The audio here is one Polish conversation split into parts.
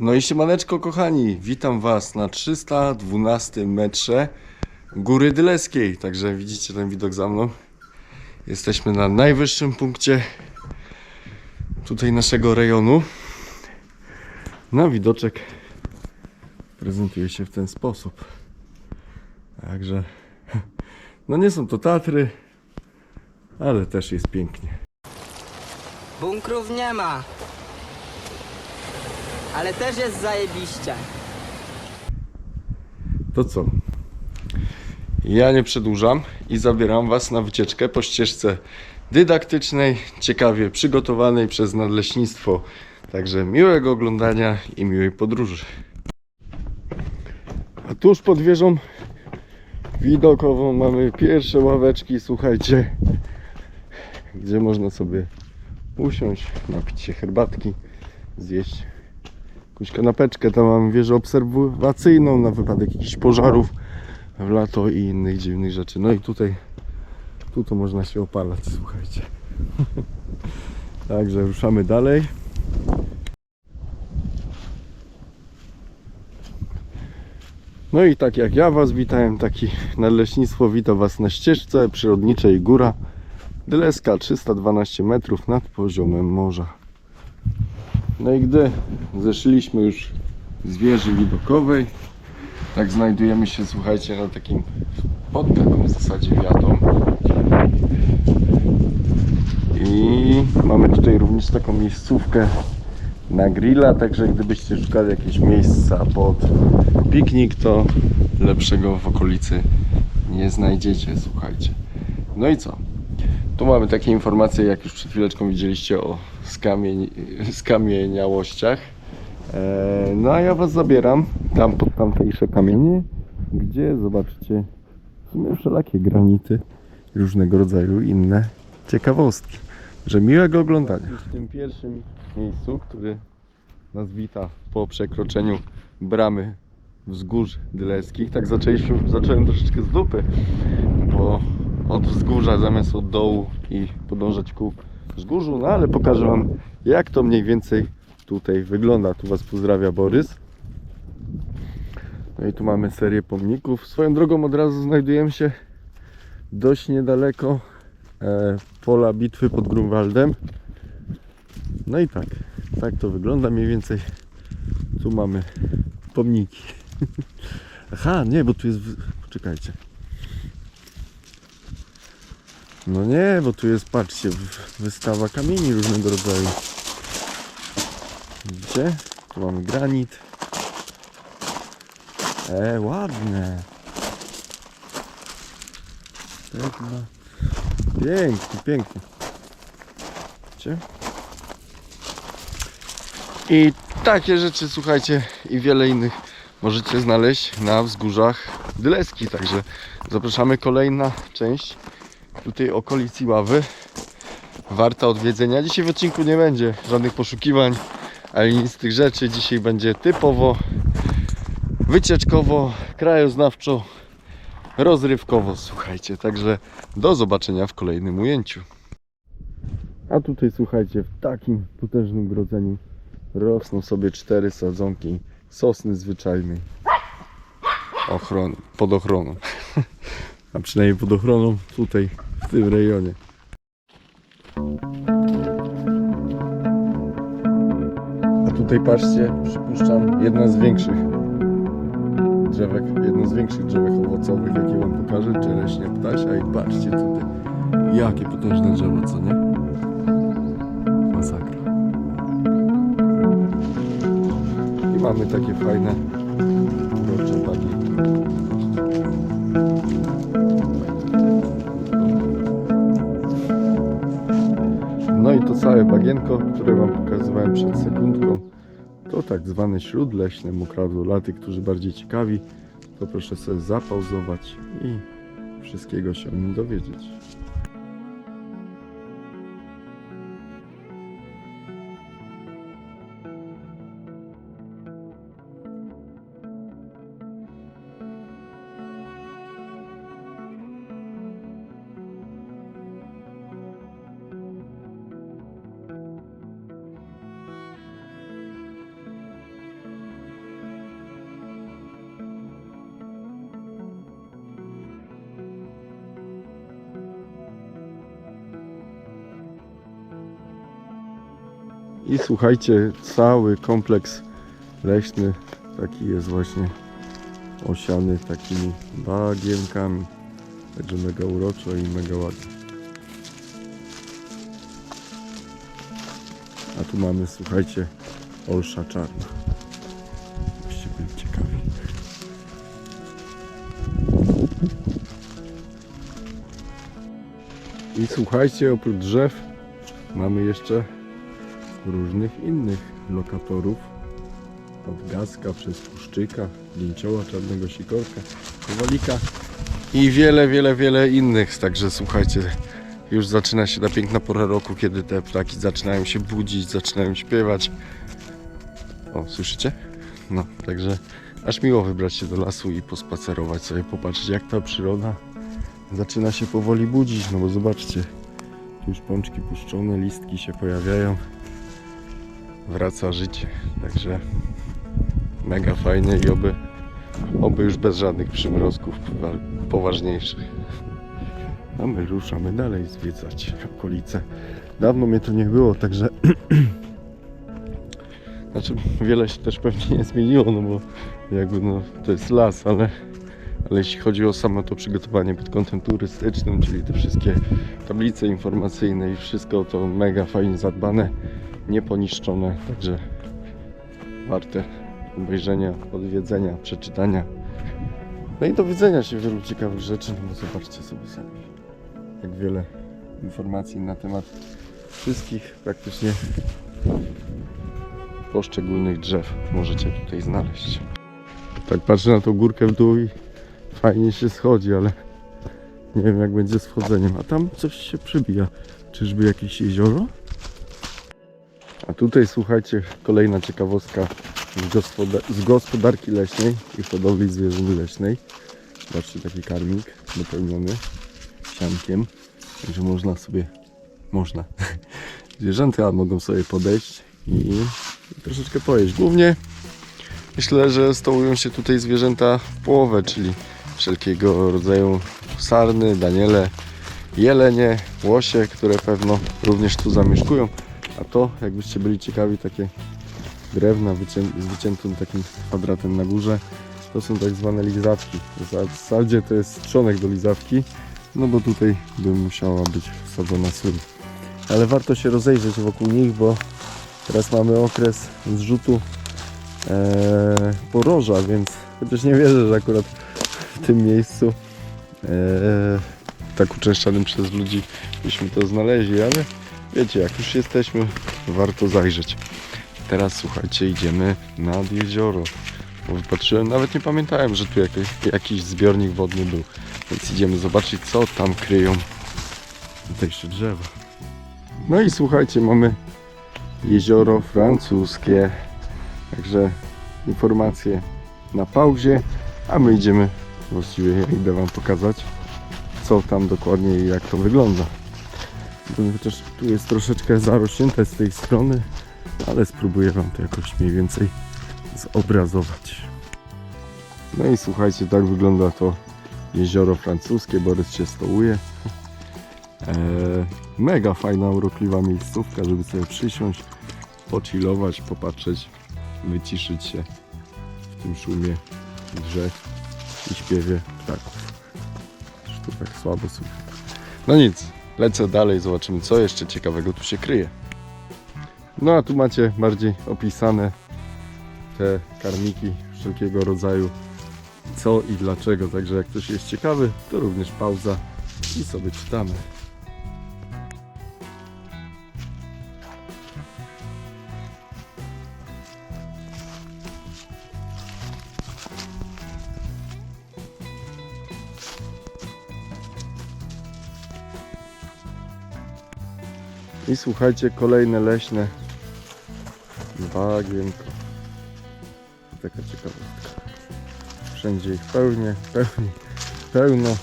No i siemaneczko kochani, witam was na 312 metrze Góry Dyleskiej. Także widzicie ten widok za mną. Jesteśmy na najwyższym punkcie tutaj naszego rejonu. No widoczek prezentuje się w ten sposób. Także no nie są to Tatry, ale też jest pięknie. Bunkrów nie ma. Ale też jest zajebiście. To co? Ja nie przedłużam i zabieram Was na wycieczkę po ścieżce dydaktycznej, ciekawie przygotowanej przez Nadleśnictwo. Także miłego oglądania i miłej podróży. A tuż pod wieżą widokową mamy pierwsze ławeczki, słuchajcie, gdzie można sobie usiąść, napić się herbatki, zjeść jakąś kanapeczkę. Tam mam wieżę obserwacyjną na wypadek jakichś pożarów w lato i innych dziwnych rzeczy. No i tutaj, tu to można się opalać, słuchajcie. Także ruszamy dalej. No i tak jak ja Was witałem, taki nadleśnictwo wita Was na ścieżce przyrodniczej Góra Dyleska 312 metrów nad poziomem morza. No i gdy zeszliśmy już z wieży widokowej, tak znajdujemy się, słuchajcie, na takim, pod taką w zasadzie wiatą. I mamy tutaj również taką miejscówkę na grilla, także gdybyście szukali jakieś miejsca pod piknik, to lepszego w okolicy nie znajdziecie, słuchajcie. No i co? Tu mamy takie informacje, jak już przed chwileczką widzieliście o skamień, skamieniałościach. E, no a ja Was zabieram tam pod tamtejsze kamienie, gdzie zobaczycie w sumie wszelakie granity, różnego rodzaju inne ciekawostki. Że miłego oglądania. W tym pierwszym miejscu, który nas wita po przekroczeniu bramy wzgórz dyleskich, tak zaczęliśmy, zacząłem troszeczkę z dupy, bo od wzgórza zamiast od dołu i podążać ku wzgórzu, no ale pokażę Wam jak to mniej więcej tutaj wygląda. Tu Was pozdrawia Borys. No i tu mamy serię pomników. Swoją drogą od razu znajdujemy się dość niedaleko e, pola bitwy pod Grunwaldem. No i tak, tak to wygląda mniej więcej. Tu mamy pomniki. Aha, nie, bo tu jest... Poczekajcie. No nie, bo tu jest, patrzcie, wystawa kamieni różnego rodzaju. Widzicie? Tu mamy granit. E, ładne. Piękna. Pięknie, pięknie. Widzicie? I takie rzeczy, słuchajcie, i wiele innych możecie znaleźć na wzgórzach Dyleski. Także zapraszamy kolejna część tutaj okolic Ławy. Warta odwiedzenia. Dzisiaj w odcinku nie będzie żadnych poszukiwań, ale nic z tych rzeczy. Dzisiaj będzie typowo wycieczkowo, krajoznawczo, rozrywkowo. Słuchajcie, także do zobaczenia w kolejnym ujęciu. A tutaj słuchajcie, w takim potężnym grodzeniu rosną sobie cztery sadzonki sosny zwyczajnej. Ochron, pod ochroną. A przynajmniej pod ochroną tutaj, w tym rejonie. A tutaj patrzcie, przypuszczam, jedna z większych drzewek, jedno z większych drzewek owocowych, jakie wam pokażę, czereśnie ptasia i patrzcie tutaj, jakie potężne drzewo, co nie? Masakra. I mamy takie fajne całe bagienko, które Wam pokazywałem przed sekundką, to tak zwane śródleśne mokradolaty, którzy bardziej ciekawi, to proszę sobie zapauzować i wszystkiego się o nim dowiedzieć. I słuchajcie, cały kompleks leśny taki jest właśnie osiany takimi bagienkami. Także mega uroczo i mega ładnie. A tu mamy, słuchajcie, olsza czarna. Byście byli ciekawi. I słuchajcie, oprócz drzew mamy jeszcze różnych innych lokatorów. Od gaska przez puszczyka, lięcioła, czarnego sikorka, kowalika i wiele, wiele, wiele innych. Także słuchajcie, już zaczyna się ta piękna pora roku, kiedy te ptaki zaczynają się budzić, zaczynają śpiewać. O, słyszycie? No, także aż miło wybrać się do lasu i pospacerować sobie, popatrzeć jak ta przyroda zaczyna się powoli budzić, no bo zobaczcie, tu już pączki puszczone, listki się pojawiają, wraca życie, także mega fajnie i oby, oby już bez żadnych przymrozków powa- poważniejszych. A my ruszamy dalej zwiedzać okolice. Dawno mnie to nie było, także znaczy wiele się też pewnie nie zmieniło, no bo jakby no to jest las, ale ale jeśli chodzi o samo to przygotowanie pod kątem turystycznym, czyli te wszystkie tablice informacyjne i wszystko to mega fajnie zadbane, nieponiszczone, także warte obejrzenia, odwiedzenia, przeczytania. No i dowiedzenia się wielu ciekawych rzeczy, no bo zobaczcie sobie sami, jak wiele informacji na temat wszystkich praktycznie poszczególnych drzew możecie tutaj znaleźć. Tak patrzę na tą górkę w dół fajnie się schodzi, ale nie wiem jak będzie z wchodzeniem. A tam coś się przebija. Czyżby jakieś jezioro? A tutaj słuchajcie, kolejna ciekawostka z, gospoda- z gospodarki leśnej i hodowli zwierząt leśnej. Zobaczcie taki karmik dopełniony siankiem. Także można sobie, można. Zwierzęta mogą sobie podejść i troszeczkę pojeść. Głównie myślę, że stołują się tutaj zwierzęta w połowę, czyli wszelkiego rodzaju sarny, daniele, jelenie, łosie, które pewno również tu zamieszkują. A to, jakbyście byli ciekawi, takie drewna wycię- z wyciętym takim kwadratem na górze, to są tak zwane lizawki. W zasadzie to jest trzonek do lizawki, no bo tutaj by musiała być wsadzona sól. Ale warto się rozejrzeć wokół nich, bo teraz mamy okres zrzutu e, poroża, więc chociaż nie wierzę, że akurat w tym miejscu e, tak uczęszczanym przez ludzi byśmy to znaleźli, ale wiecie, jak już jesteśmy, warto zajrzeć. Teraz słuchajcie, idziemy nad jezioro. Bo wypatrzyłem, nawet nie pamiętałem, że tu jakiś, jakiś zbiornik wodny był. Więc idziemy zobaczyć, co tam kryją tutejsze drzewa. No i słuchajcie, mamy jezioro francuskie. Także informacje na pauzie, a my idziemy, właściwie idę Wam pokazać, co tam dokładnie i jak to wygląda. Chociaż tu jest troszeczkę zarośnięte z tej strony, ale spróbuję Wam to jakoś mniej więcej zobrazować. No i słuchajcie, tak wygląda to jezioro francuskie, Borys się stołuje. Eee, mega fajna, urokliwa miejscówka, żeby sobie przysiąść, pochillować, popatrzeć, wyciszyć się w tym szumie drzew i śpiewie ptaków. Tu tak słabo słyszę. No nic, lecę dalej, zobaczymy co jeszcze ciekawego tu się kryje. No a tu macie bardziej opisane te karmiki wszelkiego rodzaju, co i dlaczego. Także jak ktoś jest ciekawy, to również pauza i sobie czytamy. Słuchajcie, kolejne leśne bagienko. Taka ciekawostka. Wszędzie ich pełnie, pełni, pełno,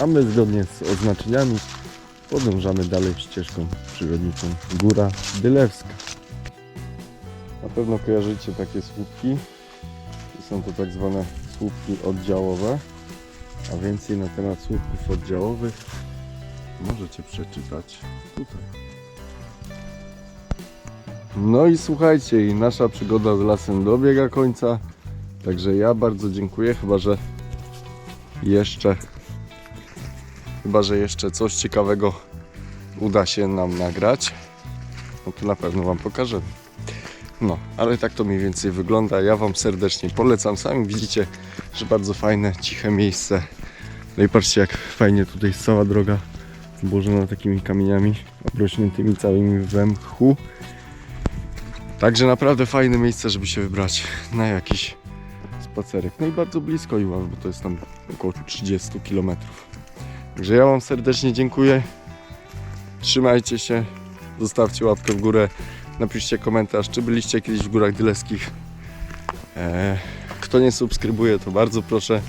a my zgodnie z oznaczeniami podążamy dalej ścieżką przyrodniczą Góra Dylewska. Na pewno kojarzycie takie słupki. Są to tak zwane słupki oddziałowe, a więcej na temat słupków oddziałowych możecie przeczytać tutaj. No i słuchajcie, i nasza przygoda z lasem dobiega końca. Także ja bardzo dziękuję, chyba że jeszcze chyba że jeszcze coś ciekawego uda się nam nagrać. No to na pewno wam pokażemy. No, ale tak to mniej więcej wygląda. Ja wam serdecznie polecam. Sami widzicie, że bardzo fajne, ciche miejsce. No i patrzcie jak fajnie tutaj jest cała droga złożona takimi kamieniami obrośniętymi całymi we mchu. Także naprawdę fajne miejsce, żeby się wybrać na jakiś spacerek. No i bardzo blisko Iław, bo to jest tam około 30 km. Także ja Wam serdecznie dziękuję. Trzymajcie się, zostawcie łapkę w górę, napiszcie komentarz, czy byliście kiedyś w Górach Dyleskich. Eee, kto nie subskrybuje, to bardzo proszę,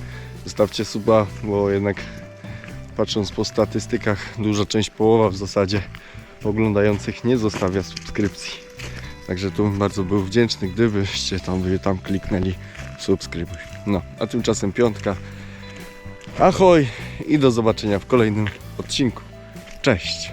zostawcie suba, bo jednak patrząc po statystykach, duża część, połowa w zasadzie oglądających nie zostawia subskrypcji. Także tu bardzo był wdzięczny, gdybyście tam, tam kliknęli subskrybuj. No, a tymczasem piątka. Ahoj i do zobaczenia w kolejnym odcinku. Cześć!